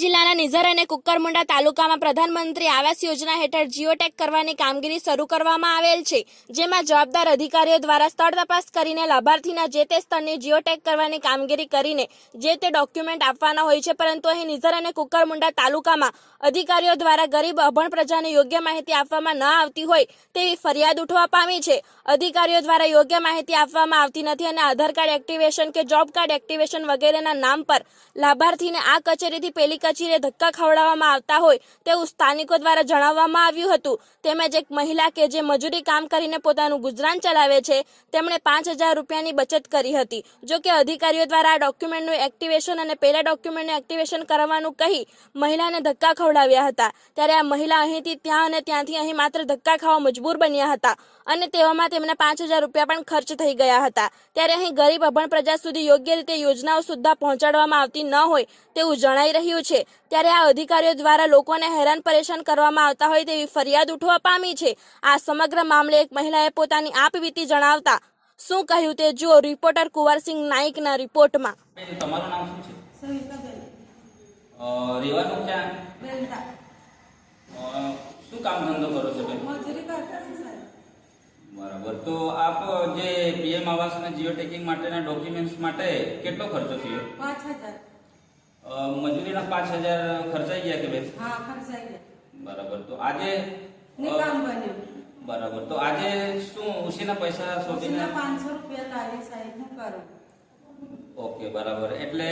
જિલ્લાના નિઝર અને કુકરમુંડા તાલુકામાં પ્રધાનમંત્રી આવાસ યોજના હેઠળ જીઓટેક કરવાની કામગીરી શરૂ કરવામાં આવેલ છે, જેમાં જવાબદાર અધિકારીઓ દ્વારા સ્થળ તપાસ કરીને લાભાર્થીના જે તે સ્થળની જીઓટેક કરવાની કામગીરી કરીને જે તે ડોક્યુમેન્ટ આપવાના હોય છે, પરંતુ અહીં નિઝર અને કુકરમુંડા તાલુકામાં અધિકારીઓ દ્વારા ગરીબ, અભણ પ્રજાને યોગ્ય માહિતી આપવામાં ન આવતી હોય તેવી ફરિયાદ ઉઠવા પામી છે. અધિકારીઓ દ્વારા યોગ્ય માહિતી આપવામાં આવતી નથી અને આધાર કાર્ડ એક્ટિવેશન કે જોબ કાર્ડ એક્ટિવેશન વગેરેના નામ પર લાભાર્થીને આ કચેરીથી પેલી કચેરીએ ધક્કા ખવડાવવામાં આવતા હોય તેવું સ્થાનિકો દ્વારા જણાવવામાં આવ્યું હતું. તેમજ એક મહિલા કે જે મજૂરી કામ કરીને પોતાનું ગુજરાન ચલાવે છે, તેમણે પાંચ હજાર રૂપિયાની બચત કરી હતી. જો કે અધિકારીઓ દ્વારા આ ડોક્યુમેન્ટનું એક્ટિવેશન અને પહેલા ડોક્યુમેન્ટનું એક્ટિવેશન કરવાનું કહી મહિલાને ધક્કા ખવડાવ્યા હતા. ત્યારે આ મહિલા અહીંથી ત્યાં અને ત્યાંથી અહીં માત્ર ધક્કા ખાવા મજબૂર બન્યા હતા અને તેવામાં તેમને પાંચ હજાર રૂપિયા પણ ખર્ચ થઈ ગયા હતા. ત્યારે અહીં ગરીબ અભણ પ્રજા સુધી યોગ્ય રીતે યોજનાઓ સુદ્ધા પહોંચાડવામાં આવતી ન હોય તેવું જણાઈ રહ્યું છે. ત્યારે આ અધિકારીઓ દ્વારા લોકોને હેરાન પરેશાન કરવામાં આવતા હોય તેવી ફરિયાદ ઉઠવા પામી છે. આ સમગ્ર મામલે એક મહિલાએ પોતાની આપવીતી જણાવતા શું કહ્યું તે જુઓ રિપોર્ટર કુંવરસિંહ નાઇકના રિપોર્ટમાં. તમારું નામ શું છે? રહેવાનું ક્યાં? શું કામ ધંધો કરો છો મજૂરી કરતા છે બરાબર. તો આપ જે પીએમ આવાસ અને જીઓ ટેકિંગ માટેના ડોક્યુમેન્ટ્સ માટે કેટલો ખર્ચો થયો? પાંચ હજાર. મજૂરીના પાંચ હજાર ખર્ચાઈ ગયા કે બેન? હા ખર્ચાઈ ગયા. બરાબર. તો આજે કામ બન્યું. બરાબર. તો આજે શું ઉશીના પૈસા શોધીને? પાંચસો રૂપિયા લાવી સાહેબ હું કરું. ઓકે બરાબર. એટલે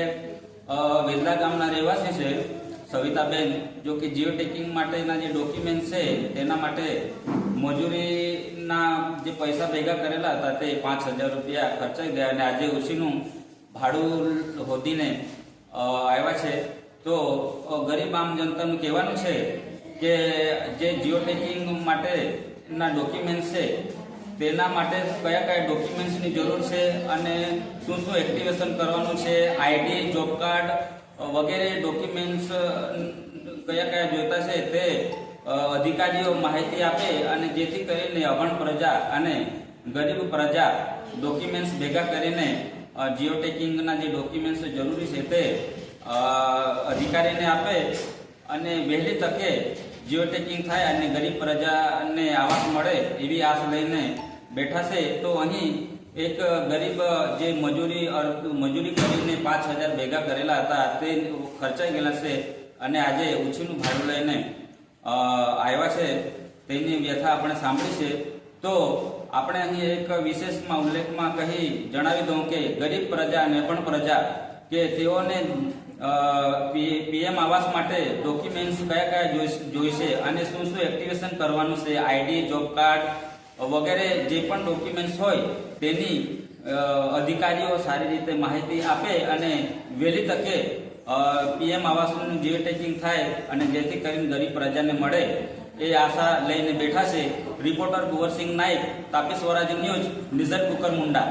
વેદલા ગામના રહેવાસી છે સવિતાબેન જો કે જીઓ ટેકિંગ માટેના જે ડોક્યુમેન્ટ છે તેના માટે મજૂરીના જે પૈસા ભેગા કરેલા હતા તે પાંચ હજાર રૂપિયા ખર્ચાઈ ગયા અને આજે ઉસીનું ભાડું હોદીને આવ્યા છે. તો ગરીબ આમ જનતાનું કહેવાનું છે કે જે જીઓ ટેકિંગ માટેના ડોક્યુમેન્ટ્સ છે, તેના માટે કયા કયા ડોક્યુમેન્ટ્સની જરૂર છે અને શું શું એક્ટિવેશન કરવાનું છે આઈડી જોબ કાર્ડ વગેરે ડોક્યુમેન્ટ્સ કયા કયા જોઈતા છે તે અધિકારીઓ માહિતી આપે અને જેથી કરીને અભણ પ્રજા અને ગરીબ પ્રજા ડોક્યુમેન્ટ્સ ભેગા કરીને જીઓ ટેકિંગના જે ડોક્યુમેન્ટ્સ જરૂરી છે તે અધિકારીને આપે અને વહેલી તકે જીઓ ટેકિંગ થાય અને ગરીબ પ્રજાને આવાસ મળે એવી આશ લઈને બેઠા છે. તો અહીં એક ગરીબ જે મજૂરી મજૂરી કરીને પાંચ હજાર ભેગા કરેલા હતા તે ખર્ચાઈ ગયેલા છે અને આજે ઉછીનું ભાડું લઈને આવ્યા છે. તેની વ્યથા આપણે સાંભળી છે. તો આપણે અહીં એક વિશેષમાં ઉલ્લેખમાં કહી જણાવી દઉં કે ગરીબ પ્રજા અને પણ પ્રજા કે તેઓને પીએમ આવાસ માટે ડોક્યુમેન્ટ્સ કયા કયા જોઈશ- અને શું શું એક્ટિવેશન કરવાનું છે આઈડી જોબ કાર્ડ વગેરે જે પણ ડોક્યુમેન્ટ્સ હોય તેની અધિકારીઓ સારી રીતે માહિતી આપે અને વહેલી તકે પીએમ આવાસનું જીઓ ટેકિંગ થાય અને જેથી કરીને ગરીબ પ્રજાને મળે. એ આશા લઈને બેઠા છે. Reporter Kunvarsinh Nayak Tapi Swaraj news Nizar Kukarmunda